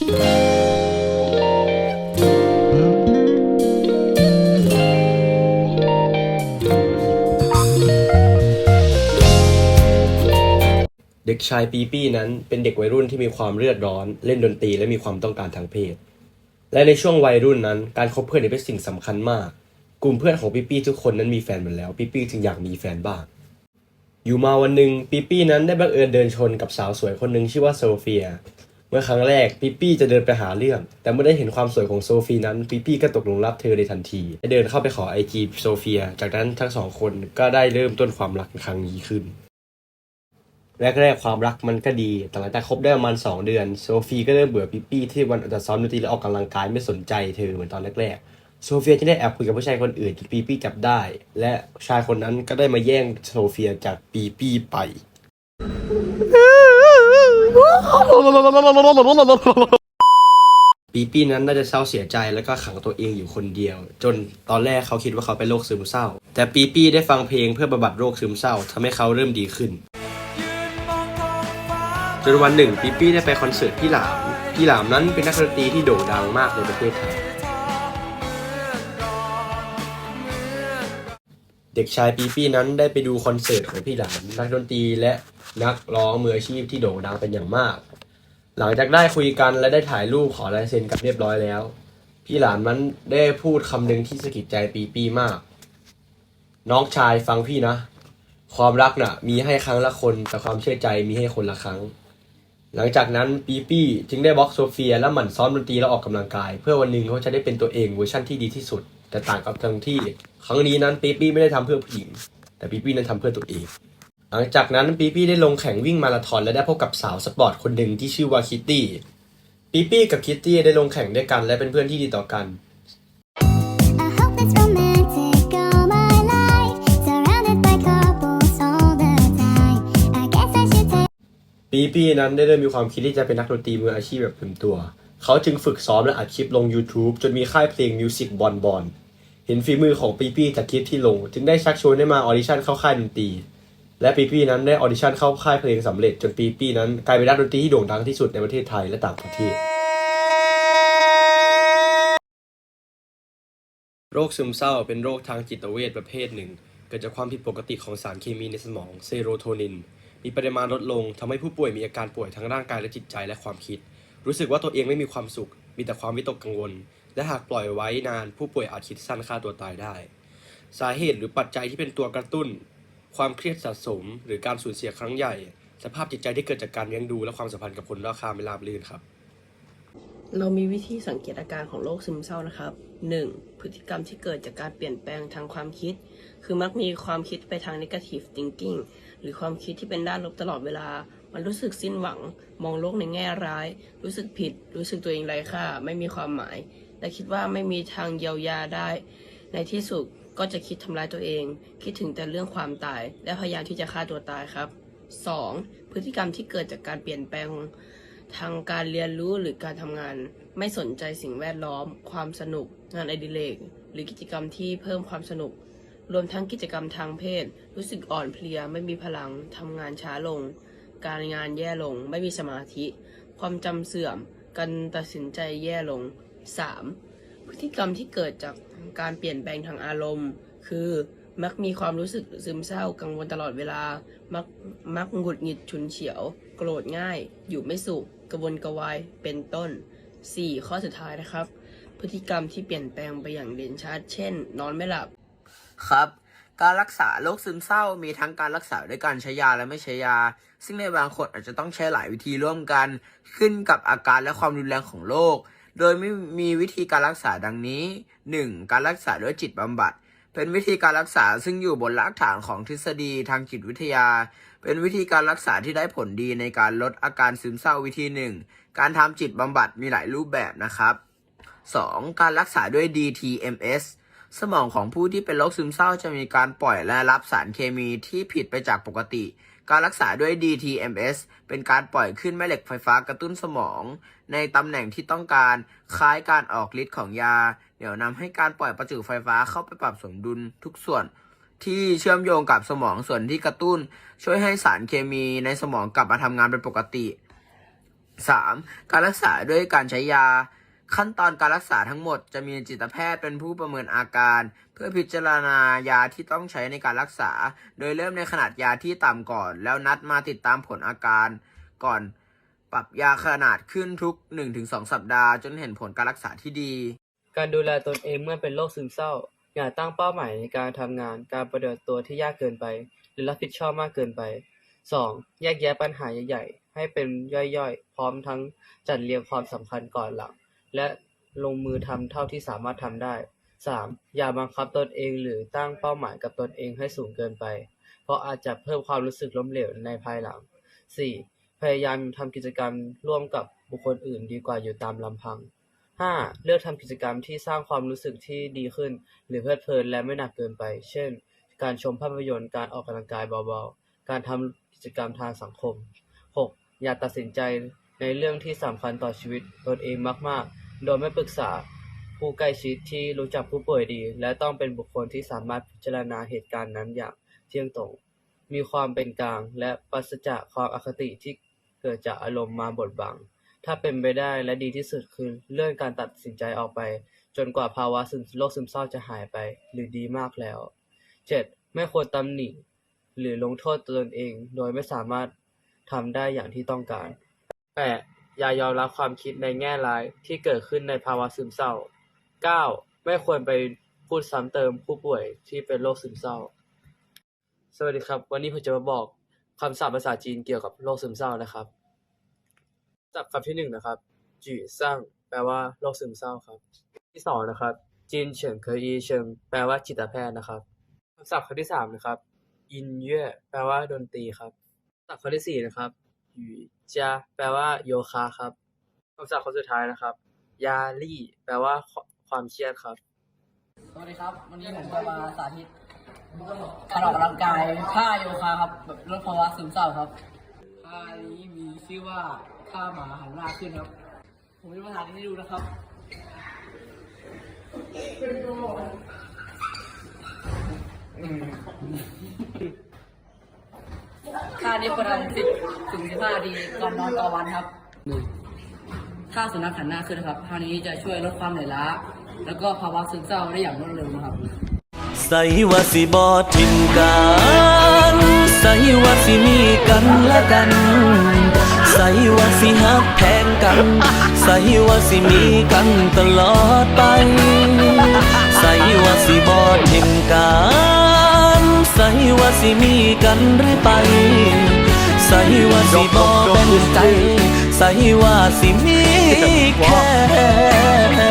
เด็กชายปีปี้นั้นเป็นเด็กวัยรุ่นที่มีความเลือดร้อน เล่นดนตรีและมีความต้องการทางเพศ และในช่วงวัยรุ่นนั้น การคบเพื่อนเป็นสิ่งสำคัญมาก กลุ่มเพื่อนของปีปี้ทุกคนนั้นมีแฟนหมดแล้วปีปี้จึงอยากมีแฟนบ้าง อยู่มาวันหนึ่งปีปี้นั้นได้บังเอิญเดินชนกับสาวสวยคนหนึ่งชื่อว่าโซเฟีย เมื่อครั้งแรกปีปี้จะเดินไปหาเรื่อง แต่เมื่อได้เห็นความสวยของโซฟีนั้นปีปี้ก็ตกหลงรักเธอในทันทีและเดินเข้าไปขอไอจีโซเฟีย จากนั้นทั้งสองคนก็ได้เริ่มต้นความรักครั้งนี้ขึ้นแรกๆความรักมันก็ดี แต่หลังจากคบได้ประมาณ 2 เดือน โซฟีก็เริ่มเบื่อปิ๊ปปี้ที่วันจะซ้อมดนตรีและออกกำลังกายไม่สนใจเธอเหมือนตอนแรกๆ โซเฟียจะได้แอบคุยกับผู้ชายคนอื่นที่ปีปี้จับได้ และชายคนนั้นก็ได้มาแย่งโซเฟียจากปีปี้ไป ปีปี้นั้นน่าจะเศร้าเสียใจแล้วก็ขังตัวเองอยู่คนเดียว จนตอนแรกเขาคิดว่าเขาเป็นโรคซึมเศร้า แต่ปีปี้ได้ฟังเพลงเพื่อบำบัดโรคซึมเศร้าทำให้เขาเริ่มดีขึ้น จนวันหนึ่งปีปี้ได้ไปคอนเสิร์ตพี่หลามพี่หลามนั้นเป็นนักดนตรีที่โด่งดังมากในประเทศไทยเด็กชายปีปี้นั้นได้ไปดูคอนเสิร์ตของพี่หลามนักดนตรีและ นักร้องมืออาชีพที่โด่งดังเป็นอย่างมาก หลังจากได้คุยกันและได้ถ่ายรูปขอลายเซ็นกันเรียบร้อยแล้ว พี่หลานนั้นได้พูดคำหนึ่งที่สะกิดใจปีปี้มาก น้องชายฟังพี่นะ ความรักน่ะ มีให้ครั้งละคนแต่ความเชื่อใจมีให้คนละครั้ง หลังจากนั้นปีปี้จึงได้บล็อกโซเฟียและหมั่นซ้อมดนตรีและออกกำลังกาย เพื่อวันหนึ่งเขาจะได้เป็นตัวเองเวอร์ชั่นที่ดีที่สุด แต่ต่างกับตรงที่ ครั้งนี้นั้นปีปี้ไม่ได้ทำเพื่อผู้หญิงแต่ปีปี้นั้นทำเพื่อตัวเอง หลังจากนั้นปีปี้ได้ลงแข่งวิ่งมาราธอนและได้พบกับสาวสปอร์ตคนหนึ่งที่ชื่อว่าคิตตี้ปีปี้กับคิตตี้ได้ลงแข่งด้วยกันและเป็นเพื่อนที่ดีต่อกัน I hope it's romantic all my life, surrounded by couples all the time. I guess I should take. ปีปี้นั้นได้เริ่มมีความคิดที่จะเป็นนักดนตรีมืออาชีพแบบเต็มตัว เขาจึงฝึกซ้อมและอัดคลิปลง YouTube จนมีค่ายเพลง Music b o n b o n เห็นฝีมือของปีปี้จากคลิปที่ลง จึงได้ชักชวนให้มาออดิชั่นเข้าค่ายดนตรี และปีปีนั้นได้ออดิชั่นเข้าค่ายเพลงสำเร็จจนปีปีนั้นกลายเป็นนักดนตรีที่โด่งดังที่สุดในประเทศไทยและต่างประเทศ โรคซึมเศร้าเป็นโรคทางจิตเวชประเภทหนึ่ง เกิดจากความผิดปกติของสารเคมีในสมองเซโรโทนิน มีปริมาณลดลงทำให้ผู้ป่วยมีอาการป่วยทั้งร่างกายและจิตใจและความคิด รู้สึกว่าตัวเองไม่มีความสุข มีแต่ความวิตกกังวล และหากปล่อยไว้นาน ผู้ป่วยอาจคิดสั้นฆ่าตัวตายได้ สาเหตุหรือปัจจัยที่เป็นตัวกระตุ้น ความเครียดสะสม หรือการสูญเสียครั้งใหญ่ สภาพจิตใจที่เกิดจากการเลี้ยงดูและความสัมพันธ์กับคนรอบข้างไม่ราบรื่นครับ เรามีวิธีสังเกตอาการของโรคซึมเศร้านะครับ 1. พฤติกรรมที่เกิดจากการเปลี่ยนแปลงทางความคิด คือมักมีความคิดไปทาง negative thinking หรือความคิดที่เป็นด้านลบตลอดเวลา มันรู้สึกสิ้นหวัง มองโลกในแง่ร้าย รู้สึกผิด รู้สึกตัวเองไร้ค่า ไม่มีความหมาย และคิดว่าไม่มีทางเยียวยาได้ ในที่สุด ก็จะคิดทำร้ายตัวเอง คิดถึงแต่เรื่องความตาย และพยายามที่จะฆ่าตัวตายครับ 2. พฤติกรรมที่เกิดจากการเปลี่ยนแปลงทางการเรียนรู้หรือการทำงาน ไม่สนใจสิ่งแวดล้อม ความสนุก งานอดิเรกหรือกิจกรรมที่เพิ่มความสนุก รวมทั้งกิจกรรมทางเพศ รู้สึกอ่อนเพลีย ไม่มีพลังทำงานช้าลง การงานแย่ลง ไม่มีสมาธิ ความจำเสื่อม การตัดสินใจแย่ลง 3. พฤติกรรมที่เกิดจากการเปลี่ยนแปลงทางอารมณ์ คือมักมีความรู้สึกซึมเศร้ากังวลตลอดเวลา มักมักหงุดหงิดฉุนเฉียว โกรธง่าย อยู่ไม่สุขกระวนกระวายเป็นต้น 4. ข้อสุดท้ายนะครับ พฤติกรรมที่เปลี่ยนแปลงไปอย่างเด่นชัด เช่น นอนไม่หลับ ครับ การรักษาโรคซึมเศร้ามีทั้งการรักษาด้วยการใช้ยาและไม่ใช้ยา ซึ่งในบางคนอาจจะต้องใช้หลายวิธีร่วมกัน ขึ้นกับอาการและความรุนแรงของโรค โดยไม่มีวิธีการรักษาดังนี้ 1. การรักษาด้วยจิตบำบัด เป็นวิธีการรักษาซึ่งอยู่บนรากฐานของทฤษฎีทางจิตวิทยา เป็นวิธีการรักษาที่ได้ผลดีในการลดอาการซึมเศร้าวิธีหนึ่ง การทำจิตบำบัดมีหลายรูปแบบนะครับ 2. การรักษาด้วย DTMS สมองของผู้ที่เป็นโรคซึมเศร้าจะมีการปล่อยและรับสารเคมีที่ผิดไปจากปกติ การรักษาด้วย DTMS เป็นการปล่อยขึ้นแม่เหล็กไฟฟ้ากระตุ้นสมอง ในตำแหน่งที่ต้องการคล้ายการออกฤทธิ์ของยา เดี๋ยวนำให้การปล่อยประจุไฟฟ้าเข้าไปปรับสมดุลทุกส่วนที่เชื่อมโยงกับสมองส่วนที่กระตุ้น ช่วยให้สารเคมีในสมองกลับมาทำงานเป็นปกติ 3. การรักษาด้วยการใช้ยา ขั้นตอนการรักษาทั้งหมดจะมีจิตแพทย์เป็นผู้ประเมินอาการ เพื่อพิจารณายาที่ต้องใช้ในการรักษา โดยเริ่มในขนาดยาที่ต่ำก่อน แล้วนัดมาติดตามผลอาการ ก่อนปรับยาขนาดขึ้นทุก 1-2 สัปดาห์ จนเห็นผลการรักษาที่ดี การดูแลตนเองเมื่อเป็นโรคซึมเศร้า อย่าตั้งเป้าหมายในการทำงาน การปฏิบัติตัวที่ยากเกินไป หรือรับผิดชอบมากเกินไป 2. แยกแยะปัญหาใหญ่ๆให้เป็นย่อยๆ พร้อมทั้งจัดเรียงความสำคัญก่อนหลัง และลงมือทำเท่าที่สามารถทำได้ 3. อย่าบังคับตนเองหรือตั้งเป้าหมายกับตนเองให้สูงเกินไป เพราะอาจจะเพิ่มความรู้สึกล้มเหลวในภายหลัง 4. พยายามทำกิจกรรมร่วมกับบุคคลอื่นดีกว่าอยู่ตามลำพัง 5. เลือกทำกิจกรรมที่สร้างความรู้สึกที่ดีขึ้น หรือเพลิดเพลินและไม่หนักเกินไป เช่น การชมภาพยนตร์ การออกกำลังกายเบาๆ การทำกิจกรรมทางสังคม 6. อย่าตัดสินใจในเรื่องที่สำคัญต่อชีวิตตนเองมากๆ โดยไม่ปรึกษาผู้ใกล้ชิดที่รู้จักผู้ป่วยดี และต้องเป็นบุคคลที่สามารถพิจารณาเหตุการณ์นั้นอย่างเที่ยงตรง มีความเป็นกลางและปราศจากความอคติที่เกิดจากอารมณ์มาบดบัง ถ้าเป็นไปได้และดีที่สุดคือเลื่อนการตัดสินใจออกไป จนกว่าภาวะซึมโรคซึมเศร้าจะหายไปหรือดีมากแล้ว 7. ไม่ควรตำหนิหรือลงโทษตนเอง โดยไม่สามารถทำได้อย่างที่ต้องการ 8. อย่ายอมรับความคิดในแง่ร้ายที่เกิดขึ้นในภาวะซึมเศร้า 9. ไม่ควรไปพูดซ้ำเติมผู้ป่วยที่เป็นโรคซึมเศร้า สวัสดีครับ วันนี้ผมจะมาบอกคำศัพท์ภาษาจีนเกี่ยวกับโรคซึมเศร้านะครับศัพท์คำที่หนึ่งนะครับจื่อซ่งแปลว่าโรคซึมเศร้าครับ ที่สองนะครับจีนเฉินเคยอีเฉิงแปลว่าจิตแพทย์นะครับคำศัพท์คำที่สามนะครับอินเย่แปลว่าดนตรีครับศัพท์คำที่สี่นะครับ ยูจาแปลว่าโยคะครับคำศัพท์คำสุดท้ายนะครับ ยาลี่ แปลว่าความเครียดครับ สวัสดีครับ วันนี้ผมจะมาสาธิตการออกกำลังกายท่าโยคะครับแบบลดภาวะซึมเศร้าครับท่านี้มีชื่อว่าท่าหมาหันหน้าขึ้นครับ ผมจะมาสาธิตให้ดูนะครับท่านี้ควรทำสิบถึงสิบห้านาทีก่อนนอนต่อวันครับท่าสุนัขหันหน้าขึ้นนะครับท่านี้จะช่วยลดความเหนื่อยล้า แล้วก็ภาวะซึมเศร้าได้อย่างรวดเร็วนะครับ ใส่ว่าสิบอทิมกันใส่ว่าสิมีกันและกัน ใส่ว่าสิฮักแทนกัน ใส่ว่าสิมีกันตลอดไป ใส่ว่าสิบอทิมกัน สว่าสิมีกันหรือไป ใส่ว่าสิบ่แบ่งใจ ใส่ว่าสิมีแค่